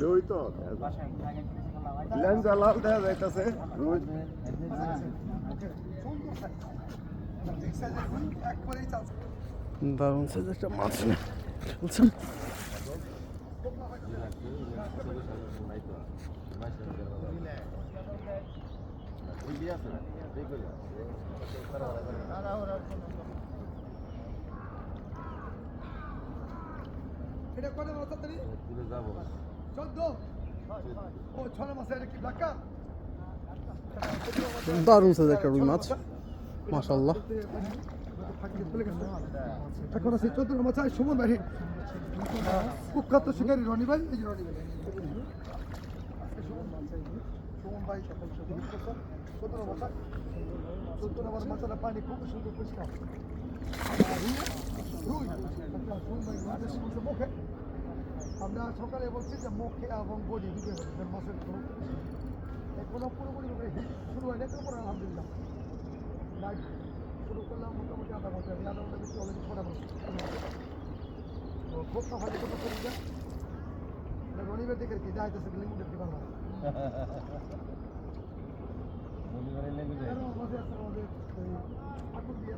রুই তো লেন্সা লাল যাইতাছে। রুই দারুণ সাইজ মাছ চলছে এটা মাছ তাড়াতাড়ি চোদ্দ দারুণ সাইজ একটা রুই মাছ। মাশাল্লাহ এখন আছে চোদ্দ মাছ আছে সুমন ভাই। কুখ্যাত শিকারী রনি ভাই। এই রনি ভাই। সুমন ভাই চোদ্দ মাছ চোদ্দ নম্বর মাছটা পানি খুব সুন্দর পরিষ্কার। রুই। সুমন ভাই মুখে। আমরা সকালে বলছি যে মুখে এবং বডি দুটো মাছের কোনো এখনও পুরোপুরি শুরু হয় না তারপর আলহামদুলিল্লাহ। লাইভ শুরু করলাম মোটামুটি আধা ঘণ্টা আধা ঘণ্টা বেশি অলরেডি ছটা তো খুব সকালে কোনো করি না রনিবের দিকে কি যাইতেছে লিঙ্ক দেখতে পারলাম। আমাদের আছে আমাদের এই ঠাকুর দিয়ে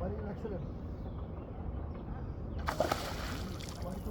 বাড়ি রাখছিলেন বাড়ি তো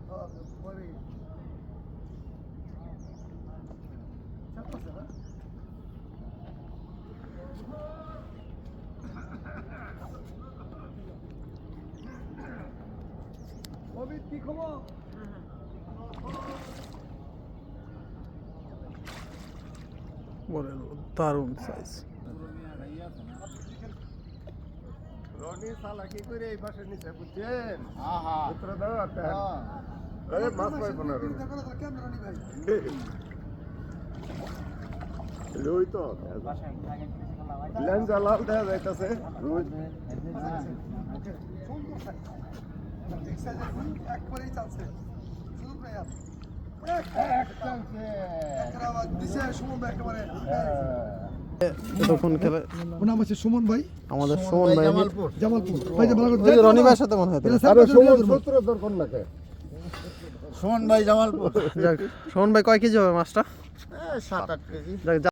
অমিত কি খবর দারুণ সাইজ রনি সালা কি করে এই পাশে নিচে বুঝছেন পুত্র দাও আরে মাছ পাইব না রনি কেমন রনি ভাই রুই তো লেন্সা লাল দেখা যাইতাছে রুই একবারেই চালছে শুধু প্লেয়ার সুমন ভাই একেবারে এতক্ষণ খেলে ওর নাম হচ্ছে সুমন ভাই। আমাদের সুমন ভাই জামালপুর। ভাই যে ভালো করে রনি ভাইয়ের সাথে মনে হয় আরে সুমন সূত্র দরকার না সুমন ভাই জামালপুর। সুমন ভাই কয় কেজি হবে মাছটা? সাত আট কেজি।